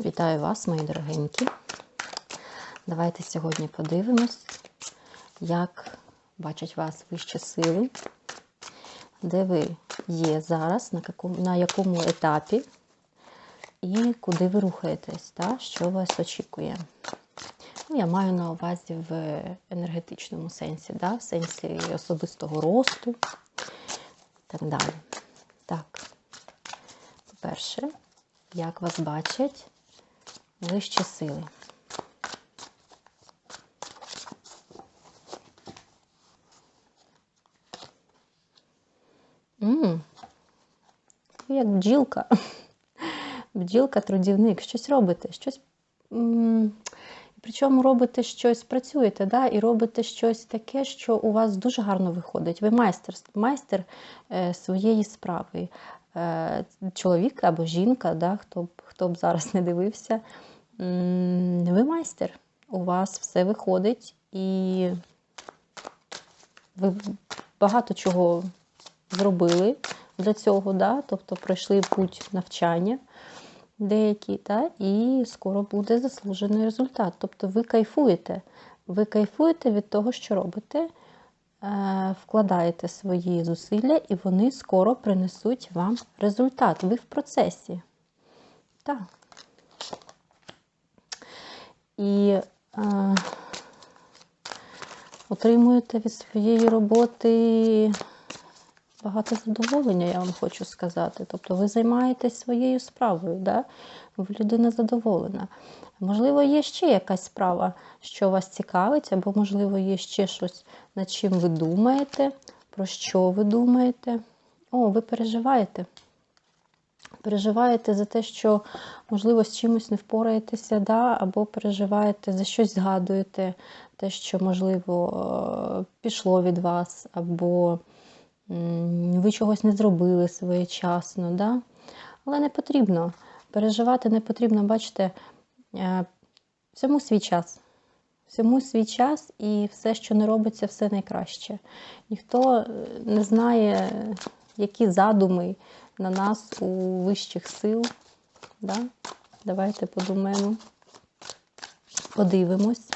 Вітаю вас, мої дорогенькі. Давайте сьогодні подивимось, як бачать вас вищі сили, де ви є зараз, на якому, на якому етапі і куди ви рухаєтесь, та, що вас очікує. Ну, Я маю на увазі в енергетичному сенсі, да, в сенсі особистого росту і так далі. Так, по-перше, як вас бачать вищі сили. М, ви Як бджілка. Бджілка, трудівник, щось робите, щось. Причому робите щось, працюєте, да? і робите щось таке, що у вас дуже гарно виходить. Ви майстер, майстер е, своєї справи. Е, чоловік або жінка, да? хто, хто б зараз не дивився. Ви майстер. У вас все виходить, і ви багато чого зробили для цього, да? тобто пройшли путь навчання деякі, та, і скоро буде заслужений результат. Тобто ви кайфуєте. Ви кайфуєте від того, що робите, е, вкладаєте свої зусилля, і вони скоро принесуть вам результат. Ви в процесі. Так. І е, отримуєте від своєї роботи багато задоволення, я вам хочу сказати. Тобто ви займаєтесь своєю справою, да? людина задоволена. Можливо, є ще якась справа, що вас цікавить, або, можливо, є ще щось, над чим ви думаєте, про що ви думаєте. О, ви переживаєте. Переживаєте за те, що, можливо, з чимось не впораєтеся, да? або переживаєте за щось згадуєте, те, що, можливо, пішло від вас, або ви чогось не зробили своєчасно. Да? Але не потрібно. Переживати не потрібно, бачите, е, всьому свій час. Всьому свій час і все, що не робиться, все найкраще. Ніхто не знає, які задуми на нас у вищих сил. Да? Давайте подумаємо, подивимось,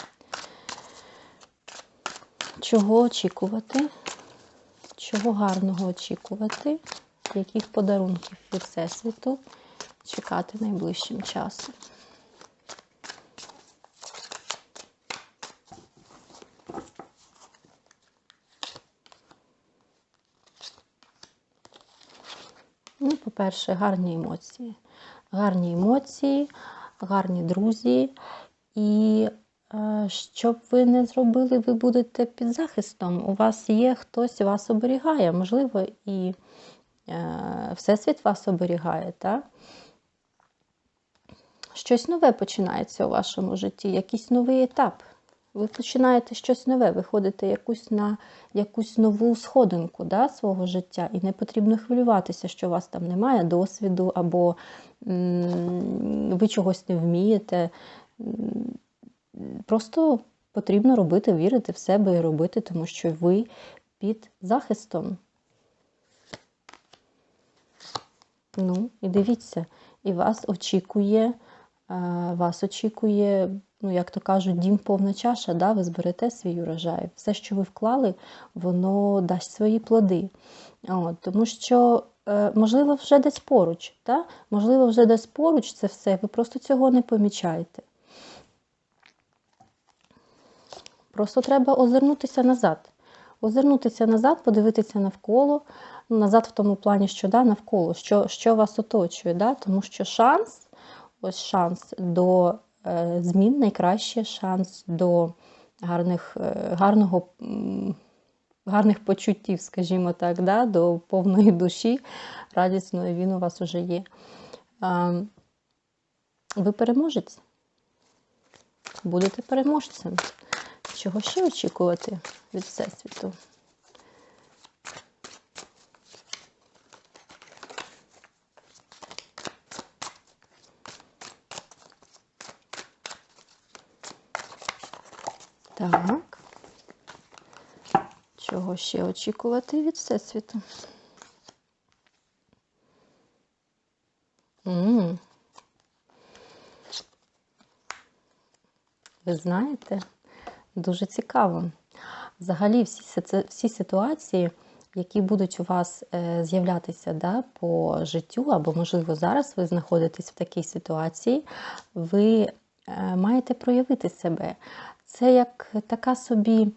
чого очікувати чого гарного очікувати, яких подарунків від Всесвіту чекати найближчим часом. Ну, по-перше, гарні емоції. Гарні емоції, гарні друзі. І що б ви не зробили, ви будете під захистом. У вас є хтось вас оберігає, можливо, і е, Всесвіт вас оберігає. так? Щось нове починається у вашому житті, якийсь новий етап. Ви починаєте щось нове, виходите якусь на якусь нову сходинку да, свого життя, і не потрібно хвилюватися, що у вас там немає досвіду, або ви чогось не вмієте. Просто потрібно робити, вірити в себе і робити, тому що ви під захистом. Ну, і дивіться, і вас очікує, вас очікує, ну, як то кажуть, дім повна чаша, да? ви зберете свій урожай. Все, що ви вклали, воно дасть свої плоди. От, Тому що, е, можливо, вже десь поруч. Да? Можливо, вже десь поруч це все, ви просто цього не помічаєте. Просто треба озирнутися назад. Озирнутися назад, подивитися навколо, ну, назад в тому плані, що да, навколо, що що вас оточує. Да? Тому що шанс, ось шанс до змін, найкраще шанс до гарних, е, гарного, гарних почуттів, скажімо так, да? до повної душі, радісної він у вас вже є. Е, ви переможець. Будете переможцем. Чого ще очікувати від Всесвіту? Так. Чого ще очікувати від Всесвіту? М -м. Ви знаєте, дуже цікаво. Взагалі, всі, всі ситуації, які будуть у вас е, з'являтися да, по життю, або, можливо, зараз ви знаходитесь в такій ситуації, ви е, маєте проявити себе. Це як така собі,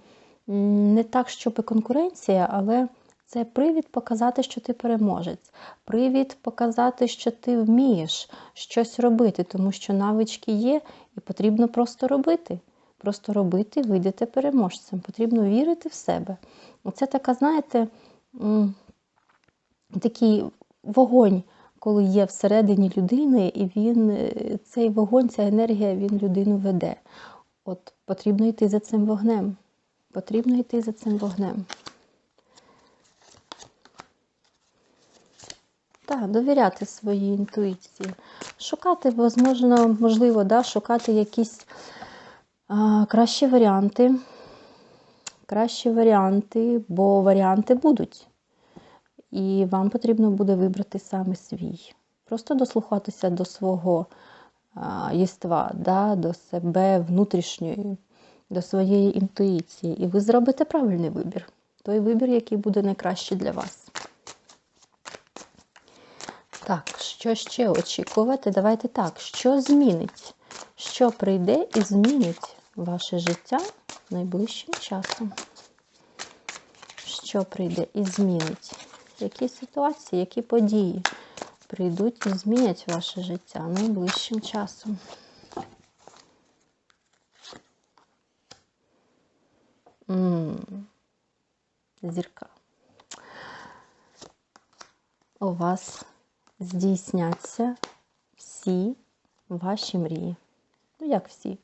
не так, щоб конкуренція, але це привід показати, що ти переможець, привід показати, що ти вмієш щось робити, тому що навички є, і потрібно просто робити. Просто робити, вийдете переможцем. Потрібно вірити в себе. Оце така, знаєте, такий вогонь, коли є всередині людини, і він, е, цей вогонь, ця енергія, він людину веде. От потрібно йти за цим вогнем. Потрібно йти за цим вогнем. Так, довіряти своїй інтуїції. Шукати, можливо, можливо да, шукати якісь а, кращі варіанти. Кращі варіанти, бо варіанти будуть. І вам потрібно буде вибрати саме свій. Просто дослухатися до свого єства, да, до себе внутрішньої, до своєї інтуїції. І ви зробите правильний вибір. Той вибір, який буде найкращий для вас. Так, що ще очікувати? Давайте так, що змінить? Що прийде і змінить ваше життя найближчим часом? Що прийде і змінить? Які ситуації, які події прийдуть і змінять ваше життя найближчим часом? М, Зірка. У вас здійсняться всі ваші мрії. Ну, як всі?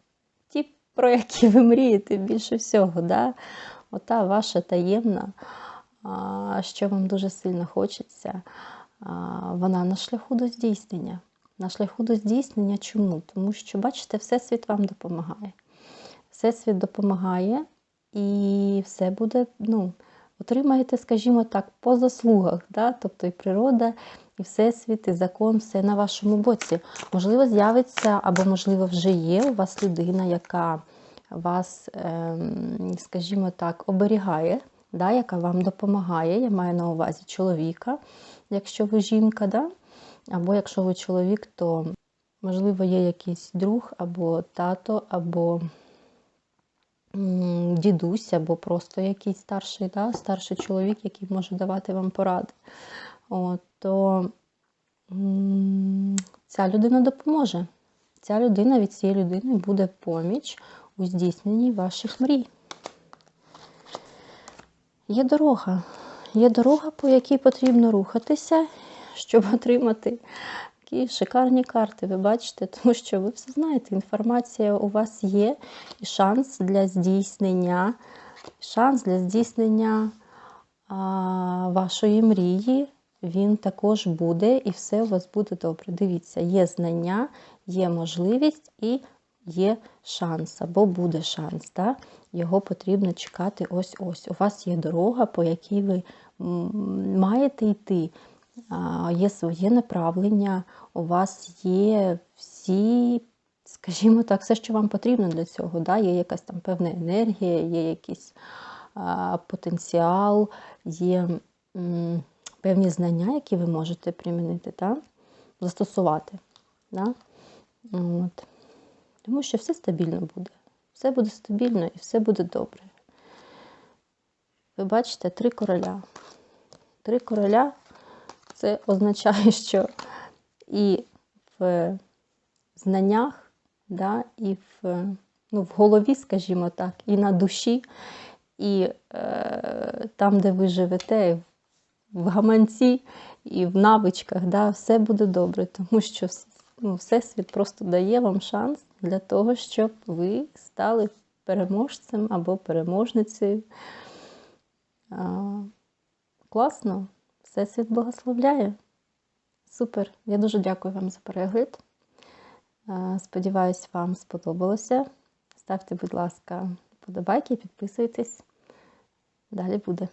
Ті, про які ви мрієте більше всього. Да? Ота ваша таємна, що вам дуже сильно хочеться, вона на шляху до здійснення. На шляху до здійснення чому? Тому що, бачите, Всесвіт вам допомагає. Всесвіт допомагає, і все буде, ну, отримаєте, скажімо так, по заслугах. Да? Тобто і природа, і всесвіт, і закон, все на вашому боці. Можливо, з'явиться, або, можливо, вже є у вас людина, яка вас, ем, скажімо так, оберігає, да? яка вам допомагає. Я маю на увазі чоловіка, якщо ви жінка, да? або якщо ви чоловік, то, можливо, є якийсь друг, або тато, або дідусь, або просто якийсь старший, да? старший чоловік, який може давати вам поради. От, то ця людина допоможе. Ця людина від цієї людини буде поміч у здійсненні ваших мрій. Є дорога. Є дорога, по якій потрібно рухатися, щоб отримати такі шикарні карти. Ви бачите, тому що ви все знаєте, інформація у вас є, і шанс для здійснення, шанс для здійснення а, вашої мрії, він також буде, і все у вас буде добре. Дивіться, є знання, є можливість і є шанс, або буде шанс. Да? Його потрібно чекати ось-ось. У вас є дорога, по якій ви маєте йти. Є своє направлення, у вас є всі, скажімо так, все, що вам потрібно для цього. Да? Є якась там певна енергія, є якийсь потенціал, є певні знання, які ви можете примінити, да? застосувати. Да? От. Тому що все стабільно буде. Все буде стабільно і все буде добре. Ви бачите три короля. Три короля це означає, що і в знаннях, да, і в, ну, в голові, скажімо так, і на душі, і е, там, де ви живете, в гаманці і в навичках, да, все буде добре, тому що ну, Всесвіт просто дає вам шанс для того, щоб ви стали переможцем або переможницею. Класно, Всесвіт благословляє. Супер. Я дуже дякую вам за перегляд. Сподіваюсь, вам сподобалося. Ставте, будь ласка, вподобайки, підписуйтесь. Далі буде.